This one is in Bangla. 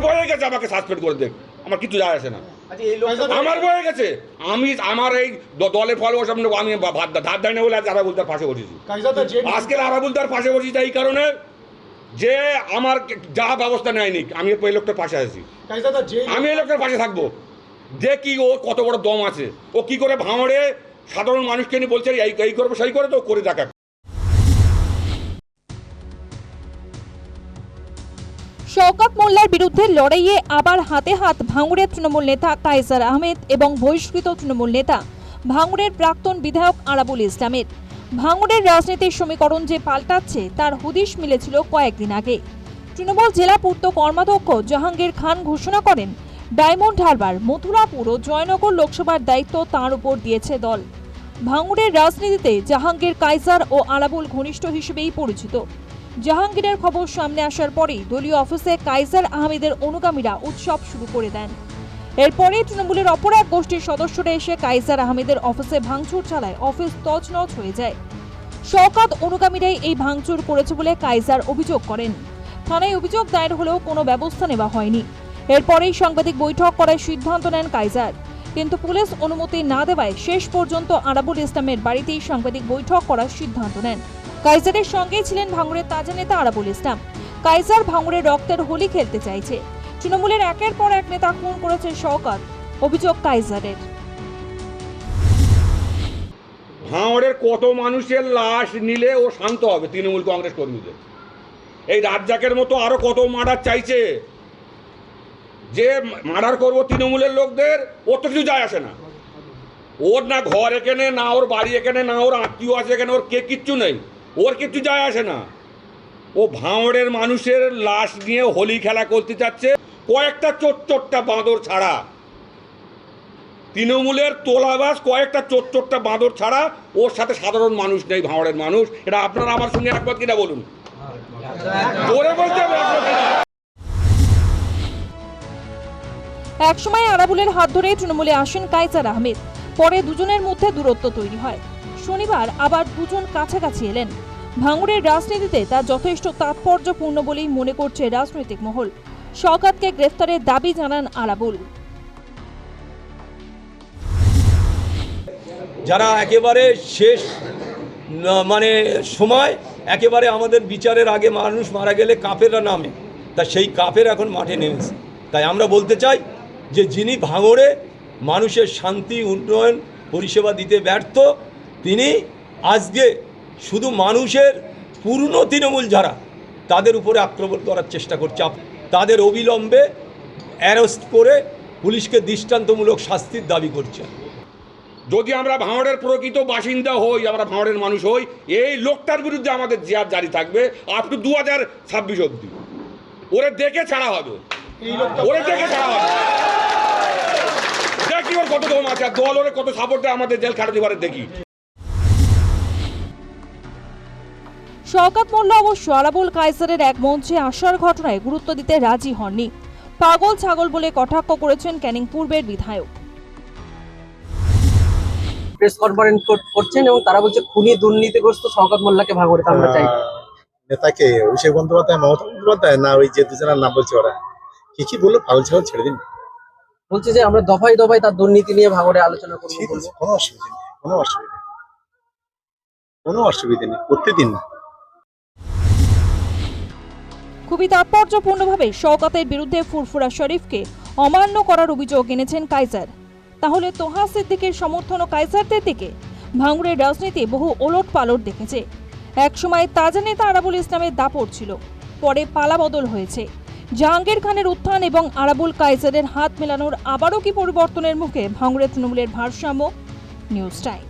বয়ে গেছে আমাকে সাসপেন্ড করে দেখ আমার কিছু যায় আসে না। আচ্ছা এই আমার বয়ে গেছে। আমি আমার এই দ- দলের ফল ওসব আমি ধার দেয় না বলে আজ আরাবুল তার পাশে বসেছি। আজকে আরাবুল তার পাশে বসেছি এই কারণে যে আমার যা ব্যবস্থা নেয়নি আমি এই লোকটার পাশে আছি। আমি এই লোকটার পাশে থাকব। যে কি ও কত বড় দম আছে। ও কি করে ভাঙড়ে সাধারণ মানুষকে নিয়ে বলছে এই করব সেই করে তো ও করে দেখা শওকত মোল্লার বিরুদ্ধে লড়াইয়ে আবার হাতে হাত ভাঙড়ের তৃণমূল নেতা কাইসার আহমেদ এবং বহিষ্কৃত তৃণমূল নেতা ভাঙড়ের প্রাক্তন বিধায়ক আরাবুল ইসলামের। ভাঙড়ের রাজনীতির সমীকরণ যে পাল্টাচ্ছে, তার হুদিশ মিলেছিল কয়েকদিন আগে। তৃণমূল জেলা পূর্ত কর্মাধ্যক্ষ জাহাঙ্গীর খান ঘোষণা করেন, ডায়মন্ড হারবার, মথুরাপুর ও জয়নগর লোকসভার দায়িত্ব তার উপর দিয়েছে দল। ভাঙড়ের রাজনীতিতে জাহাঙ্গীর কাইসার ও আলাবুল ঘনিষ্ঠ হিসেবেই পরিচিত। জাহাঙ্গীরের খবর সামনে আসার পরেই দলীয় অফিসে কাইসার আহমেদের অনুগামীরা উৎসব শুরু করে দেন। এরপরে তৃণমূলের অপর এক গোষ্ঠীর সদস্যরা এসে কাইসার আহমেদের অফিসে ভাঙচুর চালায়, অফিস তছনছ হয়ে যায়। শওকাত অনুগামীরাই এই ভাঙচুর করেছে বলে কাইসার অভিযোগ করেন। থানায় অভিযোগ দায়ের হলেও কোনো ব্যবস্থা নেওয়া হয়নি। এরপরেই সাংবাদিক বৈঠক করার সিদ্ধান্ত নেন কাইজার কিন্তু পুলিশ অনুমতি না দেওয়ায় শেষ পর্যন্ত আরাবুল ইসলামের বাড়িতেই সাংবাদিক বৈঠক করার সিদ্ধান্ত নেন। কাইজারের সঙ্গেই ছিলেন ভাঙড়ের তাজা নেতা আরাবুল ইসলাম। কাইজার ভাঙড়ের রক্তের হোলি খেলতে চাইছে। তৃণমূলের একের পর এক নেতা খুন করেছে শওকত। অভিযোগ কাইজারের ভাঁড়ের কত মানুষের লাশ নিলে ও শান্ত হবে তৃণমূল কংগ্রেস কর্মীদের। এই রাজ্জাকের মতো আরও কত মার্ডার চাইছে? যে মার্ডার করব তৃণমূলের লোকদের ওর তো কিছু যায় আসে না। ওর না ঘর এখানে না ওর বাড়ি এখানে না ওর আত্মীয় আছে এখানে ওর কে কিচ্ছু নেই। ওর কিচ্ছু যায় আসে না। ও ভাঁড়ের মানুষের লাশ নিয়ে হোলি খেলা করতে চাচ্ছে কয়েকটা চোট চোটটা বাঁদর ছাড়া। তৃণমূলের তোলাবাস কয়েকটা চোট চোটটা বাঁদর ছাড়া ওর সাথে সাধারণ মানুষ নেই ভাঁড়ের মানুষ। এটা আপনারা আমার সঙ্গে একবার কিনা বলুন? জোরে বলতে একসময় আরাবুলের হাত ধরে তৃণমূলে আসেন কাইসার আহমেদ। পরে দুজনের মধ্যে দূরত্ব তৈরি হয়। শনিবার আবার দুজন কাছাকাছি এলেন। ভাঙড়ের রাজনীতিতে তা যথেষ্ট তাৎপর্যপূর্ণ বলেই মনে করছে রাজনৈতিক মহল। শওকাতকে গ্রেফতারের দাবি জানান আরাবুল। যারা একেবারে শেষ মানে সময় একেবারে আমাদের বিচারের আগে মানুষ মারা গেলে কাপেররা নামে। তা সেই কাপের এখন মাঠে নেমেছে। তাই আমরা বলতে চাই যে যিনি ভাঙড়ে মানুষের শান্তি উন্নয়ন পরিষেবা দিতে ব্যর্থ তিনি আজকে শুধু মানুষের পূর্ণ তৃণমূল যারা তাদের উপরে আক্রমণ করার চেষ্টা করছে। আপ- তাদের অবিলম্বে অ্যারেস্ট করে পুলিশকে দৃষ্টান্তমূলক শাস্তির দাবি করছে। যদি আমরা ভাঁড়ের প্রকৃত বাসিন্দা হই আমরা ভাঁড়ের মানুষ হই এই লোকটার বিরুদ্ধে আমাদের জিয়ার জারি থাকবে আপ টু দু হাজার ছাব্বিশ অব্দি ওরে দেখে ছাড়া হবে। ওরে দেখে ছাড়া হবে। কত দম আছে আর দল ওরে কত সাপোর্ট দেয় আমাদের জেল খাটাতে পারে দেখি। শওকাত মোল্লা অবশ্য আরাবুল কাইসারের এক মঞ্চে আসার ঘটনায় গুরুত্ব দিতে রাজি হননি। পাগল ছাগল বলে কটাক্ষ করেছেন ক্যানিং পূর্বের বিধায়ক। প্রেস কনফারেন্স করছেন এবং তারা বলছে খুনি দুর্নীতিগ্রস্ত শওকত মোল্লাকে ভাঙড়ে আমরা চাই। নেতাকে অভিষেক বন্দ্যোপাধ্যায় মমতা বন্দ্যোপাধ্যায় না ওই যে দুজনের নাম বলছে ওরা? কি কি বলল? পাগল ছাগল ছেড়ে দিন। বলছে যে আমরা দফায় দফায় তার দুর্নীতি নিয়ে ভাঙড়ে আলোচনা করব ঠিক আছে কোনো অসুবিধা নেই কোনো অসুবিধা নেই। কোনো অসুবিধা নেই করতে দিন না। খুবই তাৎপর্যপূর্ণভাবে শওকাতের বিরুদ্ধে ফুরফুরা শরীফকে অমান্য করার অভিযোগ এনেছেন কাইজার তাহলে তোহা সিদ্দিকের সমর্থন ও কাইজারদের দিকে? ভাঙড়ের রাজনীতি বহু ওলট পালট দেখেছে। একসময় তাজা নেতা আরাবুল ইসলামের দাপট ছিল পরে পালাবদল হয়েছে। জাহাঙ্গীর খানের উত্থান এবং আরাবুল কাইজারের হাত মেলানোর আবারও কি পরিবর্তনের মুখে ভাঙড়ে তৃণমূলের ভারসাম্য? News time.